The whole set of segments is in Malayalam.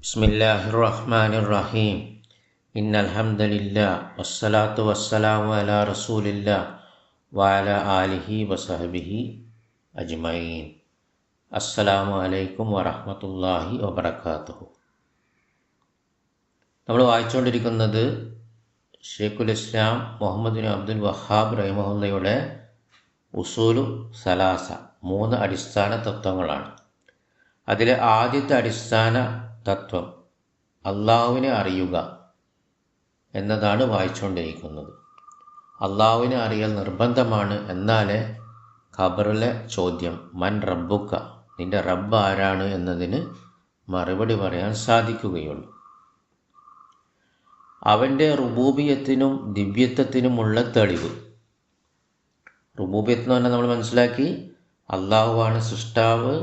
بسم الله الرحمن الرحيم إن الحمد لله والصلاة والسلام على رسول الله وعلى آله وصحبه أجمعين السلام عليكم ورحمة الله وبركاته നമ്മൾ വായിച്ചുകൊണ്ടിരിക്കുന്നത് ഷെയ്ഖുൽ ഇസ്ലാം മുഹമ്മദ് ബിൻ അബ്ദുൽ വഹാബ് റഹിമഹുല്ലയുടെ ഉസൂലു സലാസ മൂന്ന് അടിസ്ഥാന തത്വങ്ങളാണ് അതിലെ ആദ്യത്തെ അടിസ്ഥാന തത്വം അള്ളാഹുവിനെ അറിയുക എന്നതാണ് വായിച്ചുകൊണ്ടിരിക്കുന്നത്. അള്ളാഹുവിനെ അറിയൽ നിർബന്ധമാണ് എന്നാലേ ഖബറിലെ ചോദ്യം മൻ റബ്ബുക്ക? നിന്റെ റബ്ബ് ആരാണ് എന്നതിന് മറുപടി പറയാൻ സാധിക്കുകയുള്ളൂ. അവന്റെ റുബൂബിയത്തിനും ദിവ്യത്വത്തിനുമുള്ള തെളിവ്. റുബൂബിയത്ത് എന്ന് പറഞ്ഞാൽ നമ്മൾ മനസ്സിലാക്കി അള്ളാഹുവാണ് സൃഷ്ടാവ്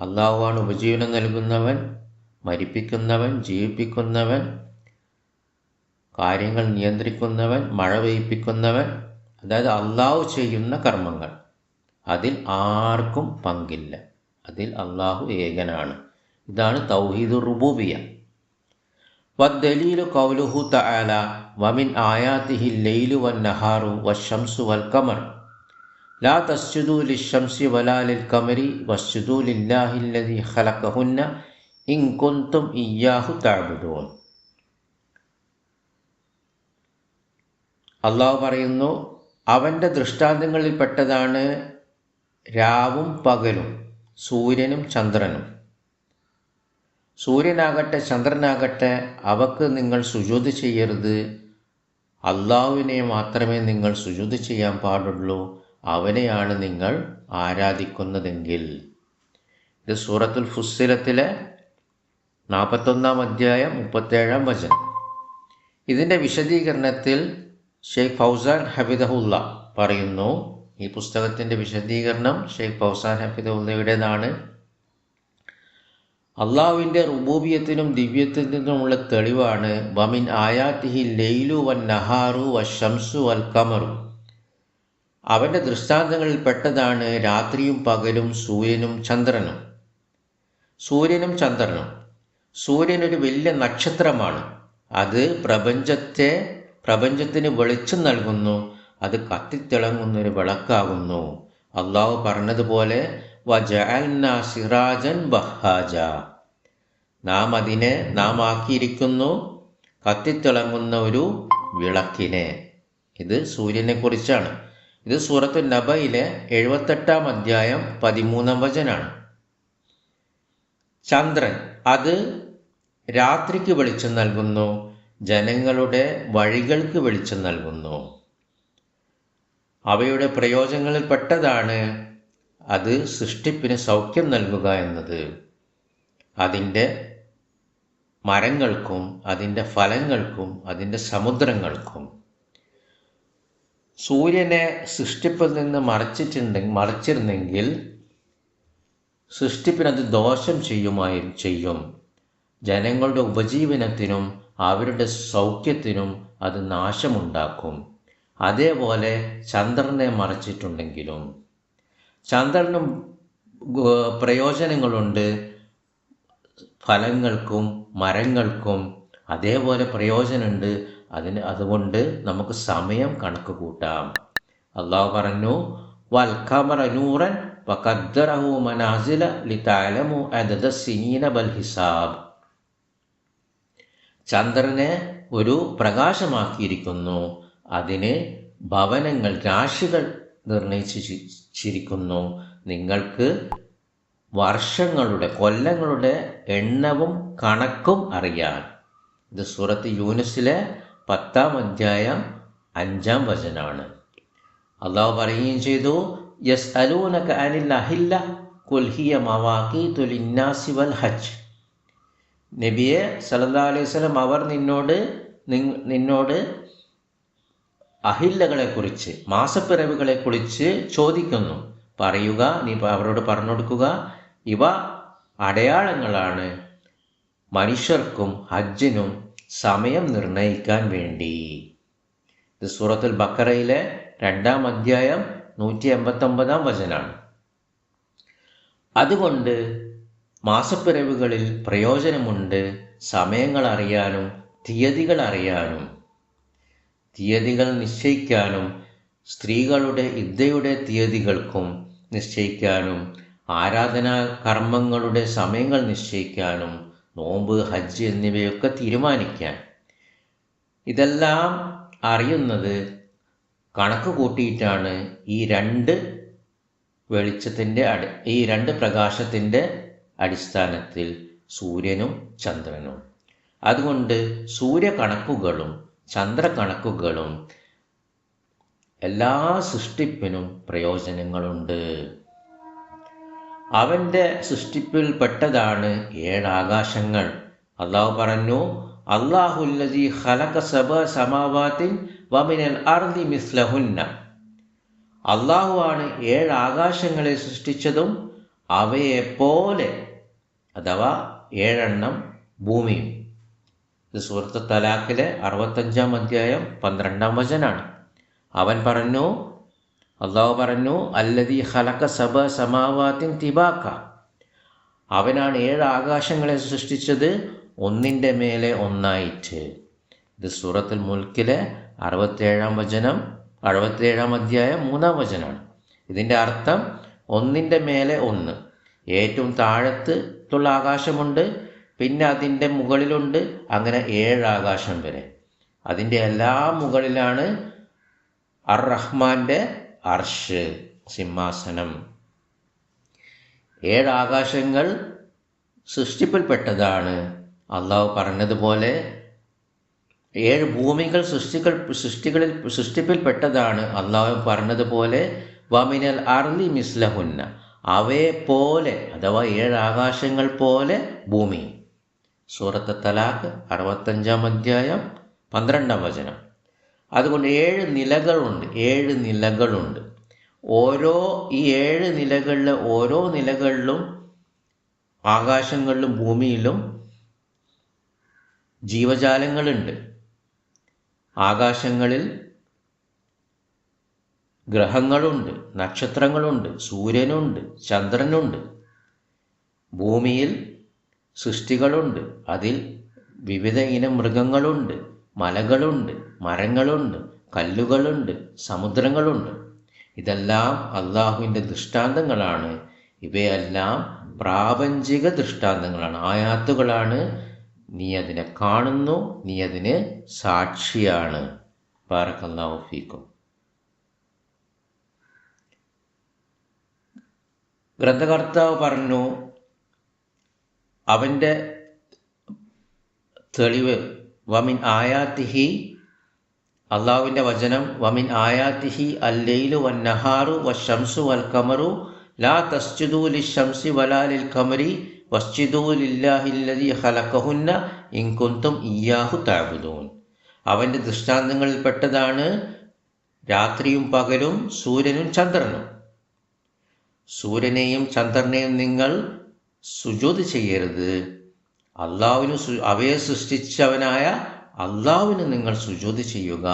അള്ളാഹുവാണ് ഉപജീവനം നൽകുന്നവൻ മരിപ്പിക്കുന്നവൻ ജീവിപ്പിക്കുന്നവൻ കാര്യങ്ങൾ നിയന്ത്രിക്കുന്നവൻ മഴ പെയ്യിപ്പിക്കുന്നവൻ അതായത് അള്ളാഹു ചെയ്യുന്ന കർമ്മങ്ങൾ. അതിൽ ആർക്കും പങ്കില്ല. അതിൽ അള്ളാഹു ഏകനാണ്. ഇതാണ് തൗഹീദ് റുബൂബിയ. തആല വമിൻ ആയാതിഹി ലൈലു വന്നഹാറു വശംസു വൽ കമർ ലാ തസ്ജുദു ലിശംസി വലാ ലിൽ കമരി വസ്ജുദു ലില്ലാഹി അല്ലദീ ഖലഖഹുന്ന ഇൻ കുന്തും ഇയ്യാഹു തഅബുദൂൻ. അള്ളാഹു പറയുന്നു അവന്റെ ദൃഷ്ടാന്തങ്ങളിൽപ്പെട്ടതാണ് രാവും പകലും സൂര്യനും ചന്ദ്രനും. സൂര്യനാകട്ടെ ചന്ദ്രനാകട്ടെ അവക്ക് നിങ്ങൾ സുജൂത് ചെയ്യരുത്. അള്ളാഹുവിനെ മാത്രമേ നിങ്ങൾ സുജൂത് ചെയ്യാൻ പാടുള്ളൂ. അവനെയാണ് നിങ്ങൾ ആരാധിക്കുന്നതെങ്കിൽ. ഇത് സൂറത്തുൽ ഫുസ്സിലത്തിലെ നാൽപ്പത്തൊന്നാം അധ്യായം മുപ്പത്തേഴാം വചനം. ഇതിന്റെ വിശദീകരണത്തിൽ ഷെയ്ഖ് ഫൗസാൻ ഹബിദഹുല്ല പറയുന്നു ഈ പുസ്തകത്തിന്റെ വിശദീകരണം ഷെയ്ഖ് ഫൗസാൻ ഹബിദുല്ലയുടേതാണ് അള്ളാഹുവിന്റെ റുബൂബിയത്തിനും ദിവ്യത്തിനുമുള്ള തെളിവാണ് വമിൻ ആയാത്തിഹി ലെയ്ലു വൻ നഹാറു വ ഷംസു വൽ കമറു അവന്റെ ദൃഷ്ടാന്തങ്ങളിൽ പെട്ടതാണ് രാത്രിയും പകലും സൂര്യനും ചന്ദ്രനും. സൂര്യനും ചന്ദ്രനും. സൂര്യൻ ഒരു വലിയ നക്ഷത്രമാണ്. അത് പ്രപഞ്ചത്തെ പ്രപഞ്ചത്തിന് വെളിച്ചം നൽകുന്നു. അത് കത്തിത്തിളങ്ങുന്ന ഒരു വിളക്കാകുന്നു. അള്ളാഹു പറഞ്ഞതുപോലെ സിറാജൻ ബഹാജ നാം അതിനെ നാം ആക്കിയിരിക്കുന്നു കത്തിത്തിളങ്ങുന്ന ഒരു വിളക്കിനെ. ഇത് സൂര്യനെ കുറിച്ചാണ് ഇത് സൂറത്ത് നബയിലെ എഴുപത്തെട്ടാം അധ്യായം പതിമൂന്നാം വചനാണ്. ചന്ദ്രൻ അത് രാത്രിക്ക് വെളിച്ചം നൽകുന്നു ജനങ്ങളുടെ വഴികൾക്ക് വെളിച്ചം നൽകുന്നു. അവയുടെ പ്രയോജനങ്ങളിൽ പെട്ടതാണ് അത് സൃഷ്ടിപ്പിന് സൗഖ്യം നൽകുക എന്നത്. അതിന്റെ മരങ്ങൾക്കും അതിന്റെ ഫലങ്ങൾക്കും അതിന്റെ സമുദ്രങ്ങൾക്കും. സൂര്യനെ സൃഷ്ടിപ്പിൽ നിന്ന് മറച്ചിട്ടുണ്ടെങ്കിൽ മറച്ചിരുന്നെങ്കിൽ സൃഷ്ടിപ്പിനത് ദോഷം ചെയ്യുമായി ചെയ്യും. ജനങ്ങളുടെ ഉപജീവനത്തിനും അവരുടെ സൗഖ്യത്തിനും അത് നാശമുണ്ടാക്കും. അതേപോലെ ചന്ദ്രനെ മറച്ചിട്ടുണ്ടെങ്കിലും. ചന്ദ്രനും പ്രയോജനങ്ങളുണ്ട്. ഫലങ്ങൾക്കും മരങ്ങൾക്കും അതേപോലെ പ്രയോജനമുണ്ട്. അതിന് അതുകൊണ്ട് നമുക്ക് സമയം കണക്ക് കൂട്ടാം. അള്ളാഹു പറഞ്ഞു വൽഖമർ നൂറൻ വഖദ്ദറഹു മനാസില ലിതഅലമു അദദ സിനീന ബൽ ഹിസാബ് ചന്ദ്രനെ ഒരു പ്രകാശമാക്കിയിരിക്കുന്നു. അതിന് ഭവനങ്ങൾ രാശികൾ നിർണയിച്ചിരിക്കുന്നു നിങ്ങൾക്ക് വർഷങ്ങളുടെ കൊല്ലങ്ങളുടെ എണ്ണവും കണക്കും അറിയാൻ. ഇത് സൂറത്ത് യൂനിസിലെ പത്താം അധ്യായം അഞ്ചാം വചനാണ്. അള്ളാഹു പറയുകയും ചെയ്തു യസ് അലൂനക അനിൽ അഹില്ല കുൽഹിയ മവാക്കി തുലിന്നാസി വൽ ഹജ്ജ്. നബിയെ സല്ലല്ലാഹു അലൈഹി സ്വലം അവർ നിന്നോട് നിന്നോട് അഹില്ലകളെക്കുറിച്ച് മാസപ്പിറവികളെക്കുറിച്ച് ചോദിക്കുന്നു. പറയുക നീ അവരോട് പറഞ്ഞു കൊടുക്കുക. ഇവ അടയാളങ്ങളാണ്. മനുഷ്യർക്കും ഹജ്ജിനും സമയം നിർണയിക്കാൻ വേണ്ടി. സൂറത്തുൽ ബക്കറയിലെ രണ്ടാം അധ്യായം നൂറ്റി എൺപത്തൊമ്പതാം വചനാണ്. അതുകൊണ്ട് മാസപ്പിറവുകളിൽ പ്രയോജനമുണ്ട് സമയങ്ങൾ അറിയാനും തീയതികൾ അറിയാനും തീയതികൾ നിശ്ചയിക്കാനും സ്ത്രീകളുടെ ഇദ്ദയുടെ തീയതികൾക്കും നിശ്ചയിക്കാനും ആരാധനാ കർമ്മങ്ങളുടെ സമയങ്ങൾ നിശ്ചയിക്കാനും നോമ്പ് ഹജ്ജ് എന്നിവയൊക്കെ തീരുമാനിക്കാൻ. ഇതെല്ലാം അറിയുന്നത് കണക്ക് കൂട്ടിയിട്ടാണ് ഈ രണ്ട് വെളിച്ചത്തിന്റെ അടി ഈ രണ്ട് പ്രകാശത്തിന്റെ അടിസ്ഥാനത്തിൽ സൂര്യനും ചന്ദ്രനും. അതുകൊണ്ട് സൂര്യകണക്കുകളും ചന്ദ്രകണക്കുകളും എല്ലാ സൃഷ്ടിപ്പിനും പ്രയോജനങ്ങളുണ്ട്. അവന്റെ സൃഷ്ടിപ്പിൽപ്പെട്ടതാണ് ഏഴാകാശങ്ങൾ അള്ളാഹു പറഞ്ഞു അർദി മിസ്ലഹുന്ന. അള്ളാഹുവാണ് ഏഴ് ആകാശങ്ങളെ സൃഷ്ടിച്ചതും അവയെ പോലെ അഥവാ ഏഴെണ്ണം ഭൂമിയും. ഇത് സുഹൃത്ത് തലാഖിലെ അറുപത്തഞ്ചാം അധ്യായം പന്ത്രണ്ടാം വചനാണ്. അവൻ പറഞ്ഞു അള്ളാഹു പറഞ്ഞു അല്ലതി ഹലക്ക സബ സമാവാത്തിൻ തിബാക്ക അവനാണ് ഏഴ് ആകാശങ്ങളെ സൃഷ്ടിച്ചത് ഒന്നിന്റെ മേലെ ഒന്നായിട്ട്. ഇത് സൂറത്തുൽ മുൽക്കിലെ അറുപത്തേഴാം വചനം അറുപത്തേഴാം അധ്യായം മൂന്നാം വചനമാണ്. ഇതിന്റെ അർത്ഥം ഒന്നിന്റെ മേലെ ഒന്ന്. ഏറ്റവും താഴത്തുള്ള ആകാശമുണ്ട് പിന്നെ അതിന്റെ മുകളിലുണ്ട് അങ്ങനെ ഏഴ് ആകാശം വരെ. അതിന്റെ എല്ലാ മുകളിലാണ് അർ റഹ്മാന്റെ അർഷ് സിംഹാസനം. ഏഴ് ആകാശങ്ങൾ സൃഷ്ടിപ്പിൽപ്പെട്ടതാണ്. അള്ളാഹു പറഞ്ഞതുപോലെ ഏഴ് ഭൂമികൾ സൃഷ്ടികൾ സൃഷ്ടികളിൽ സൃഷ്ടിപ്പിൽപ്പെട്ടതാണ് അള്ളാഹു പറഞ്ഞതുപോലെ വമിനൽ അർലി മിസ്ലഹുന്ന അവയെ പോലെ അഥവാ ഏഴ് ആകാശങ്ങൾ പോലെ ഭൂമി. സൂറത്ത് തലാഖ് അറുപത്തഞ്ചാം അധ്യായം പന്ത്രണ്ടാം വചനം. അതുകൊണ്ട് ഏഴ് നിലകളുണ്ട് ഏഴ് നിലകളുണ്ട്. ഓരോ ഈ ഏഴ് നിലകളിലെ ഓരോ നിലകളിലും ആകാശങ്ങളിലും ഭൂമിയിലും ജീവജാലങ്ങളുണ്ട്. ആകാശങ്ങളിൽ ഗ്രഹങ്ങളുണ്ട് നക്ഷത്രങ്ങളുണ്ട് സൂര്യനുണ്ട് ചന്ദ്രനുണ്ട്. ഭൂമിയിൽ സൃഷ്ടികളുണ്ട്. അതിൽ വിവിധ ഇനം മൃഗങ്ങളുണ്ട് മലകളുണ്ട് മരങ്ങളുണ്ട് കല്ലുകളുണ്ട് സമുദ്രങ്ങളുണ്ട്. ഇതെല്ലാം അള്ളാഹുവിന്റെ ദൃഷ്ടാന്തങ്ങളാണ്. ഇവയെല്ലാം പ്രാപഞ്ചിക ദൃഷ്ടാന്തങ്ങളാണ്. ആയാത്തുകളാണ് നീ അതിനെ കാണുന്നു നീ അതിന് സാക്ഷിയാണ്. ബാറക്കല്ലാഹു ഫീക്കും. ഗ്രന്ഥകർത്താവ് പറഞ്ഞു അവന്റെ തെളിവ് വമിൻ ആയാത്തിഹി അള്ളാഹുവിന്റെ വചനം വമിൻ ആയാത്തിഹി അല്ലയിലു വൻ നഹാറു വ ഷംസു വൽ കമറു ലാ തസ്ജുദു ലി ഷംസി വലാലിൽ കമരി വസ്ജിദൂ ലില്ലാഹില്ലതി ഹലക്കഹുന്ന ഇൻകുന്തും ഇയാഹു അവന്റെ ദൃഷ്ടാന്തങ്ങളിൽപ്പെട്ടതാണ് രാത്രിയും പകലും സൂര്യനും ചന്ദ്രനും. സൂര്യനെയും ചന്ദ്രനെയും നിങ്ങൾ സുജോത് ചെയ്യരുത്. അള്ളാവിന് അവയെ സൃഷ്ടിച്ചവനായ അള്ളാവിന് നിങ്ങൾ സുജോത് ചെയ്യുക.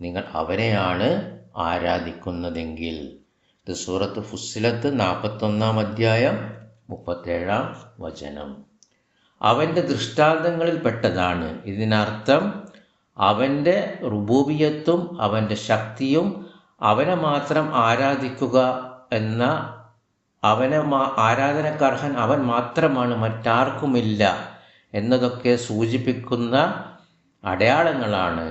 നിങ്ങൾ അവനെയാണ് ആരാധിക്കുന്നതെങ്കിൽ. ഇത് സൂറത്ത് ഫുസ്സിലത്ത് നാൽപ്പത്തൊന്നാം അധ്യായം മുപ്പത്തേഴാം വചനം. അവന്റെ ദൃഷ്ടാന്തങ്ങളിൽ പെട്ടതാണ്. ഇതിനർത്ഥം അവന്റെ റുബൂബിയത്തും അവന്റെ ശക്തിയും അവനെ മാത്രം ആരാധിക്കുക എന്ന അവനെ ആരാധനക്കർഹൻ അവൻ മാത്രമാണ് മറ്റാർക്കുമില്ല എന്നതൊക്കെ സൂചിപ്പിക്കുന്ന അടയാളങ്ങളാണ്.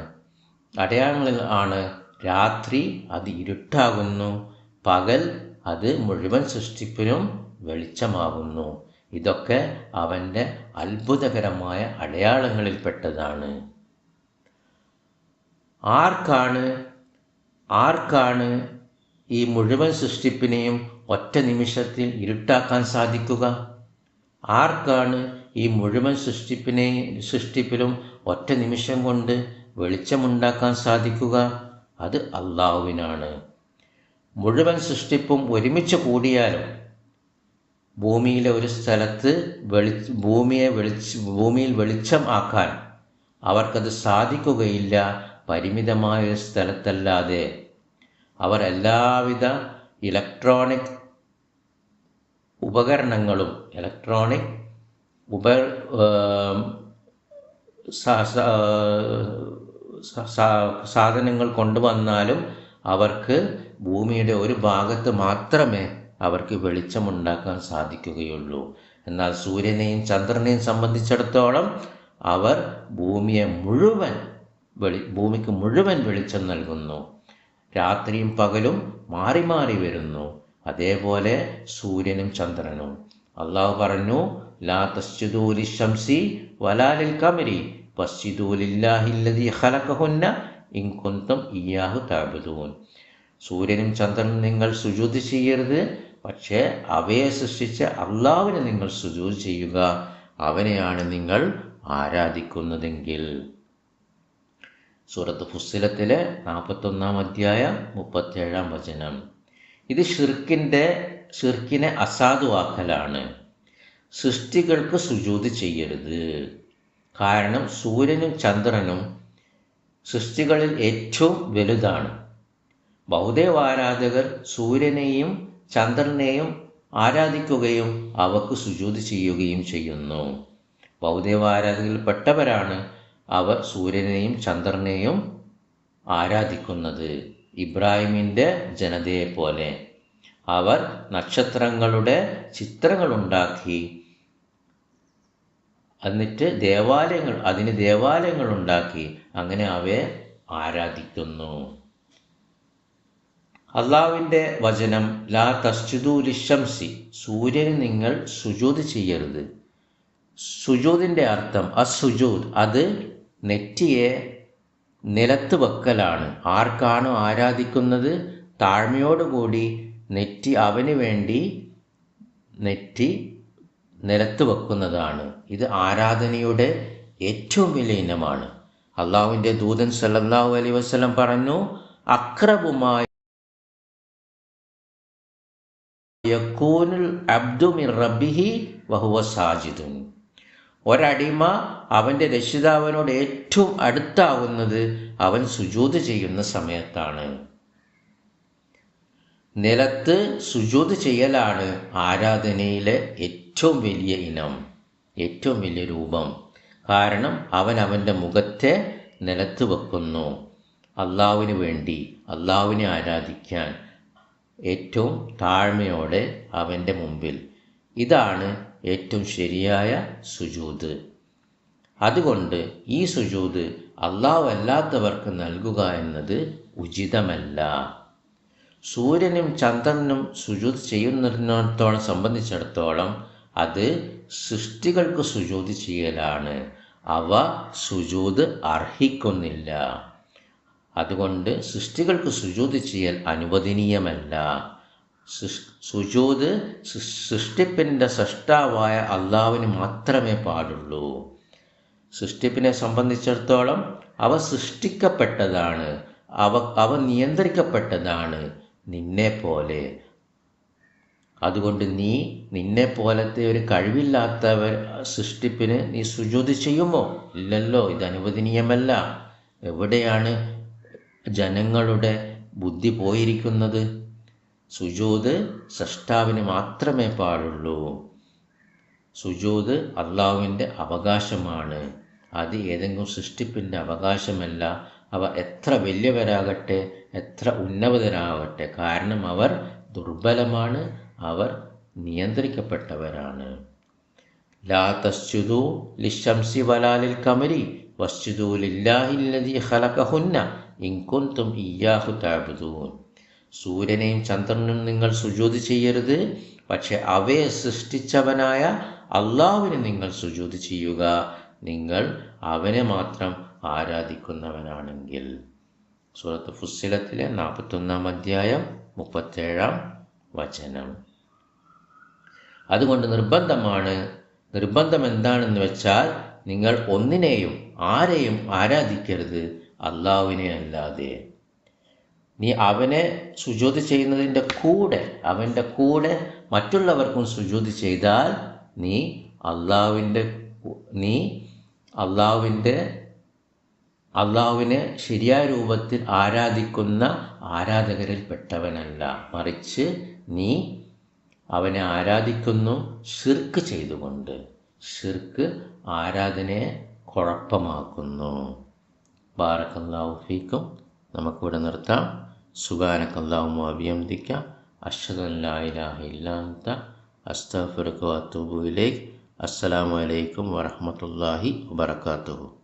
അടയാളങ്ങളിൽ ആണ്. രാത്രി അത് ഇരുട്ടാകുന്നു പകൽ അത് മുഴുവൻ സൃഷ്ടിപ്പിനും വെളിച്ചമാകുന്നു. ഇതൊക്കെ അവന്റെ അത്ഭുതകരമായ അടയാളങ്ങളിൽപ്പെട്ടതാണ്. ആർക്കാണ് ആർക്കാണ് ഈ മുഴുവൻ സൃഷ്ടിപ്പിനെയും ഒറ്റ നിമിഷത്തിൽ ഇരുട്ടാക്കാൻ സാധിക്കുക? ആർക്കാണ് ഈ മുഴുവൻ സൃഷ്ടിപ്പിനെ സൃഷ്ടിപ്പിലും ഒറ്റ നിമിഷം കൊണ്ട് വെളിച്ചമുണ്ടാക്കാൻ സാധിക്കുക? അത് അള്ളാഹുവിനാണ്. മുഴുവൻ സൃഷ്ടിപ്പും ഒരുമിച്ച് കൂടിയാലും ഭൂമിയിലെ ഒരു സ്ഥലത്ത് വെളി ഭൂമിയെ വെളിച്ച് ഭൂമിയിൽ വെളിച്ചം ആക്കാൻ അവർക്കത് സാധിക്കുകയില്ല. പരിമിതമായ ഒരു സ്ഥലത്തല്ലാതെ അവർ എല്ലാവിധ ഇലക്ട്രോണിക് ഉപകരണങ്ങളും ഇലക്ട്രോണിക് ഉപ സാധനങ്ങൾ കൊണ്ടുവന്നാലും അവർക്ക് ഭൂമിയുടെ ഒരു ഭാഗത്ത് മാത്രമേ അവർക്ക് വെളിച്ചമുണ്ടാക്കാൻ സാധിക്കുകയുള്ളൂ. എന്നാൽ സൂര്യനെയും ചന്ദ്രനെയും സംബന്ധിച്ചിടത്തോളം അവർ ഭൂമിയെ മുഴുവൻ വെളി ഭൂമിക്ക് മുഴുവൻ വെളിച്ചം നൽകുന്നു. രാത്രിയും പകലും മാറി മാറി വരുന്നു. അതേപോലെ സൂര്യനും ചന്ദ്രനും. അള്ളാഹു പറഞ്ഞു ലാ തസ്ജിദൂലി ഷംസി വലാലിൽ കമരി പസ്ജിദൂലില്ലാഹില്ലതി ഹലക്കഹുന്ന ഇൻ കുന്തും ഇയാഹു താബുദൂൻ സൂര്യനും ചന്ദ്രനും നിങ്ങൾ സുജൂതി ചെയ്യരുത്. പക്ഷേ അവയെ സൃഷ്ടിച്ച അള്ളാവിനെ നിങ്ങൾ സുജൂത് ചെയ്യുക. അവനെയാണ് നിങ്ങൾ ആരാധിക്കുന്നതെങ്കിൽ. സൂറത്ത് ഫുസ്സിലത്തിലെ നാൽപ്പത്തൊന്നാം അധ്യായ മുപ്പത്തേഴാം വചനം. ഇത് ഷിർക്കിന്റെ ഷിർക്കിനെ അസാധുവാക്കലാണ്. സൃഷ്ടികൾക്ക് സുജൂത് ചെയ്യരുത്. കാരണം സൂര്യനും ചന്ദ്രനും സൃഷ്ടികളിൽ ഏറ്റവും വലുതാണ്. ബൗദ്ധവാരാധകർ സൂര്യനെയും ചന്ദ്രനെയും ആരാധിക്കുകയും അവക്ക് സുജൂതി ചെയ്യുകയും ചെയ്യുന്നു. ബൗദേവ ആരാധകയിൽപ്പെട്ടവരാണ് അവർ സൂര്യനെയും ചന്ദ്രനെയും ആരാധിക്കുന്നത്. ഇബ്രാഹിമിന്റെ ജനതയെ പോലെ അവർ നക്ഷത്രങ്ങളുടെ ചിത്രങ്ങളുണ്ടാക്കി. എന്നിട്ട് ദേവാലയങ്ങൾ അതിന് ദേവാലയങ്ങൾ ഉണ്ടാക്കി അങ്ങനെ അവയെ ആരാധിക്കുന്നു. അള്ളാവിന്റെ വചനം ലാ തസ്ജിദു ലിഷംസി സൂര്യന് നിങ്ങൾ സുജൂത് ചെയ്യരുത്. സുജൂതിന്റെ അർത്ഥം അസുജൂദ് അത് നെറ്റിയെ നിലത്ത് വെക്കലാണ്. ആർക്കാണോ ആരാധിക്കുന്നത്? താഴ്മയോടുകൂടി നെറ്റി അവന് വേണ്ടി നെറ്റി നിലത്ത് വെക്കുന്നതാണ്. ഇത് ആരാധനയുടെ ഏറ്റവും വലിയ ഇനമാണ്. അള്ളാഹുവിന്റെ ദൂതൻ സല്ലല്ലാഹു അലൈഹി വസല്ലം പറഞ്ഞു അക്രബുമായ യക്കൂനുൽ അബ്ദു മിർ റബ്ബിഹി വഹുവ സാജിദുൻ. ഒരടിമ അവന്റെ രക്ഷിതാവിനോട് ഏറ്റവും അടുത്താവുന്നത് അവൻ സുജൂത് ചെയ്യുന്ന സമയത്താണ്. നിലത്ത് സുജൂത് ചെയ്യലാണ് ആരാധനയിലെ ഏറ്റവും വലിയ ഇനം ഏറ്റവും വലിയ രൂപം. കാരണം അവൻ അവന്റെ മുഖത്തെ നിലത്ത് വെക്കുന്നു. അള്ളാവിന് വേണ്ടി അള്ളാവിനെ ആരാധിക്കാൻ ഏറ്റവും താഴ്മയോടെ അവന്റെ മുമ്പിൽ. ഇതാണ് ഏറ്റവും ശരിയായ സുജൂത്. അതുകൊണ്ട് ഈ സുജൂത് അല്ലാത്തവർക്ക് നൽകുക എന്നത് ഉചിതമല്ല. സൂര്യനും ചന്ദ്രനും സുജൂത് ചെയ്യുന്നതിനോടത്തോളം സംബന്ധിച്ചിടത്തോളം അത് സൃഷ്ടികൾക്ക് സുജൂത് ചെയ്യലാണ്. അവ സുജൂത് അർഹിക്കുന്നില്ല. അതുകൊണ്ട് സൃഷ്ടികൾക്ക് സുജൂത് ചെയ്യാൻ അനുവദനീയമല്ല. സുജോത് സൃഷ്ടിപ്പിന്റെ സൃഷ്ടാവായ അള്ളാവിന് മാത്രമേ പാടുള്ളൂ. സൃഷ്ടിപ്പിനെ സംബന്ധിച്ചിടത്തോളം അവ സൃഷ്ടിക്കപ്പെട്ടതാണ്. അവ അവ നിയന്ത്രിക്കപ്പെട്ടതാണ് നിന്നെ പോലെ. അതുകൊണ്ട് നീ നിന്നെ പോലത്തെ ഒരു കഴിവില്ലാത്തവർ സൃഷ്ടിപ്പിന് നീ സുജോതി ചെയ്യുമോ? ഇല്ലല്ലോ ഇത് അനുവദനീയമല്ല. എവിടെയാണ് ജനങ്ങളുടെ ബുദ്ധി പോയിരിക്കുന്നത് സുജൂത് സൃഷ്ടാവിന് മാത്രമേ പാടുള്ളൂ. സുജൂത് അള്ളാഹുവിന്റെ അവകാശമാണ്. അത് ഏതെങ്കിലും സൃഷ്ടിപ്പിന്റെ അവകാശമല്ല. അവ എത്ര വലിയവരാകട്ടെ എത്ര ഉന്നതരാകട്ടെ കാരണം അവർ ദുർബലമാണ് അവർ നിയന്ത്രിക്കപ്പെട്ടവരാണ്. ലാ തസ്ജുദു ലിഷംസി വലാലിൽ കമരി വസ്ജുദു ലില്ലാഹില്ലതി ഖലഖഹുന്ന. ഇൻ ഇയാഹു തഅബുദൂൻ. സൂര്യനെയും ചന്ദ്രനും നിങ്ങൾ സുജൂത് ചെയ്യരുത് പക്ഷെ അവയെ സൃഷ്ടിച്ചവനായ അള്ളാവിനെ നിങ്ങൾ സുജൂത് ചെയ്യുക. നിങ്ങൾ അവനെ മാത്രം ആരാധിക്കുന്നവനാണെങ്കിൽ. സൂറത്ത് ഫുസ്സിലത്തിലെ നാൽപ്പത്തൊന്നാം അധ്യായം മുപ്പത്തേഴാം വചനം. അതുകൊണ്ട് നിർബന്ധമാണ് നിർബന്ധം എന്താണെന്ന് വെച്ചാൽ നിങ്ങൾ ഒന്നിനെയും ആരെയും ആരാധിക്കരുത്. അള്ളാഹുവിനെ അല്ലാതെ നീ അവനെ സുജോതി ചെയ്യുന്നതിന്റെ കൂടെ അവന്റെ കൂടെ മറ്റുള്ളവർക്കും സുജോതി ചെയ്താൽ നീ അള്ളാഹുവിന്റെ നീ അള്ളാഹുവിന്റെ അള്ളാഹുവിനെ ശരിയായ രൂപത്തിൽ ആരാധിക്കുന്ന ആരാധകരിൽ പെട്ടവനല്ല. മറിച്ച് നീ അവനെ ആരാധിക്കുന്നു ഷിർക്ക് ചെയ്തുകൊണ്ട്. ഷിർക്ക് ആരാധനയെ കുഴപ്പമാക്കുന്നു. ബാറക്കല്ലാഹു ഫീക്കും. നമുക്കിവിടെ നിർത്താം. സുഖാനക്കല്ലാഹു അഭിയന്തിക്കാം അഷദല്ലാഹിലാഹ ഇല്ലാത്ത അസ്തഫുർക്ക് വത്തൂബുയിലേക്ക് അസ്സലാമു അലൈക്കും വറഹമത്തല്ലാഹി വബർക്കാത്തുഹു